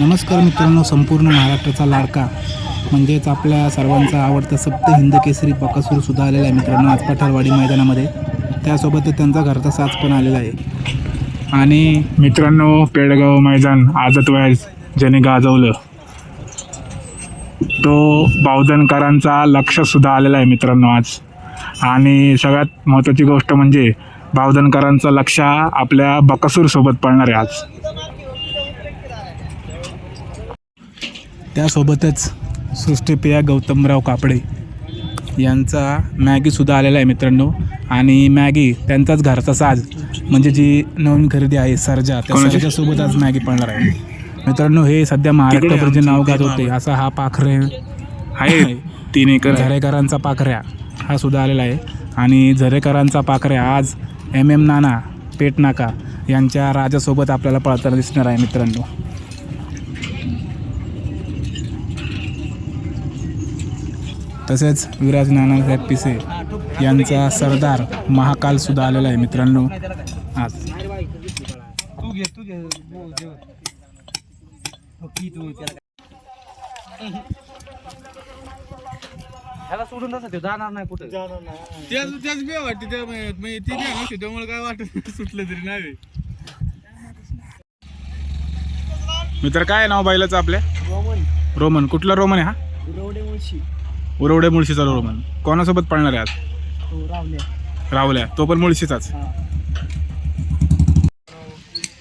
नमस्कार मित्रांनो संपूर्ण महाराष्ट्राचा लाडका म्हणजेच आपल्या सर्वांचा आवडता सप्त हिंद केसरी सुद्धा आलेला आहे मित्रांनो आज पठारवाडी मैदानामध्ये. त्यासोबत त्यांचा घरचा साज पण आलेला आहे. आणि मित्रांनो पेडगाव मैदान आजत वयास ज्याने गाजवलं. तो बावधनकरांचा लक्षसुद्धा आलेला आहे मित्रांनो आज. आणि सगळ्यात महत्त्वाची गोष्ट म्हणजे बावधनकरांचं लक्ष आपल्या बकासूरसोबत पडणार आहे आज. त्यासोबतच सृष्टीप्रिया गौतमराव कापडे यांचा मॅगीसुद्धा आलेला आहे मित्रांनो. आणि मॅगी त्यांचाच घरचा साज म्हणजे जी नवीन खरेदी आहे सर्जा त्या? सर्जासोबत आज मॅगी पळणार आहे. मित्रांनो हे सध्या महाराष्ट्रावर जे नाव गात होते असा हा पाखरे आहे. तीन एकर. झरेकरांचा पाखऱ्या हा सुद्धा आलेला आहे. आणि झरेकरांचा पाखऱ्या आज एम एम नाना पेट नाका यांच्या राजासोबत आपल्याला पळताना दिसणार आहे मित्रांनो. तसेच विराज नानासाहेब पिसे यांचा सरदार महाकाल सुद्धा आलेला आहे मित्रांनो. आज. तू घे तू घे तू ह्याला सोडून तसा ते जाणार नाही कुठे. त्याच त्याच बी वाटते त्या म्हणजे ती बी नसते त्यामुळे काय वाटत सुटलं तरी नाही मित्र काय आहे नाव बैलाचं आपल्या? रोमन. रोमन. कुठला रोमन आहे हा? मुळशी. उरवडे मुळशीचा रोमन कोणासोबत पळणार आहे आज? तो रावल्या. राहुल्या तो पण मुळशीचाच.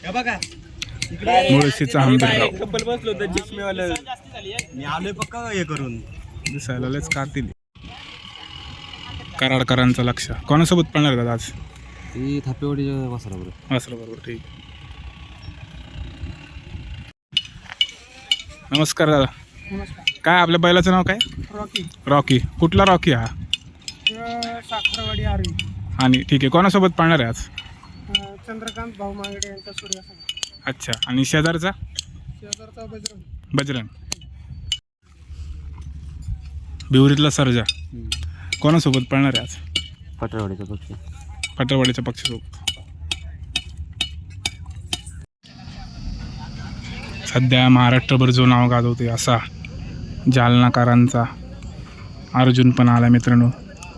हे. बघा. मुळशीचा कपल बसलो तर मी आलोय पक्का हे करून? दिसायला लयच कातील कराडकरांचं लक्ष. कोणासोबत पळणार आहेत आज? ती थापेवाडी वासरा बरोबर असं बरोबर ठीक. नमस्कार दादा. काय आपल्या बैलाचं नाव काय? रॉकी. रॉकी. कुठला रॉकी हा? साखरवाडी आरवी आणि ठीक आहे कोणासोबत पळणार आहे आज? चंद्रकांत भाऊ मांगडे यांचा सूर्यासंग अच्छा. आणि शेजारचा? शेजारचा बजरंग. बजरंग. बिवरीतला सर्जा. कोणासोबत पळणार आहे आज? पटरवाडीचा पक्ष. पटरवाडीच्या पक्षासोबत. सध्या महाराष्ट्रभर जो नाव गाजवते असा जालनाकारांचा. अर्जुन पण आला मित्रांनो.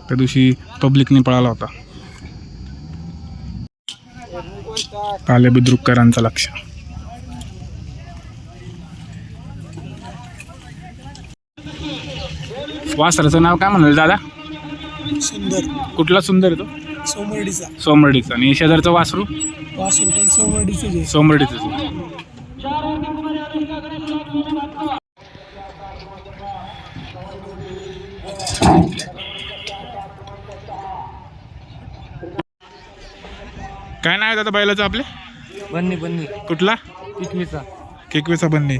त्या दिवशी पब्लिकने पळाला होता. काले बुद्रुककरांचा लक्ष. वासराचं नाव काय म्हणाल दादा? सुंदर. कुठला सुंदर आहे तो? सोमर्डीचा. सोमर्डीचा. आणि शेजारचं वासरू? वासरू पण सोमर्डीचे सोमर्डीचं काय नाही दादा बैलाचं आपले? बन्नी बन्नी. कुठला? पिकवीचा केकवेचा बन्नी.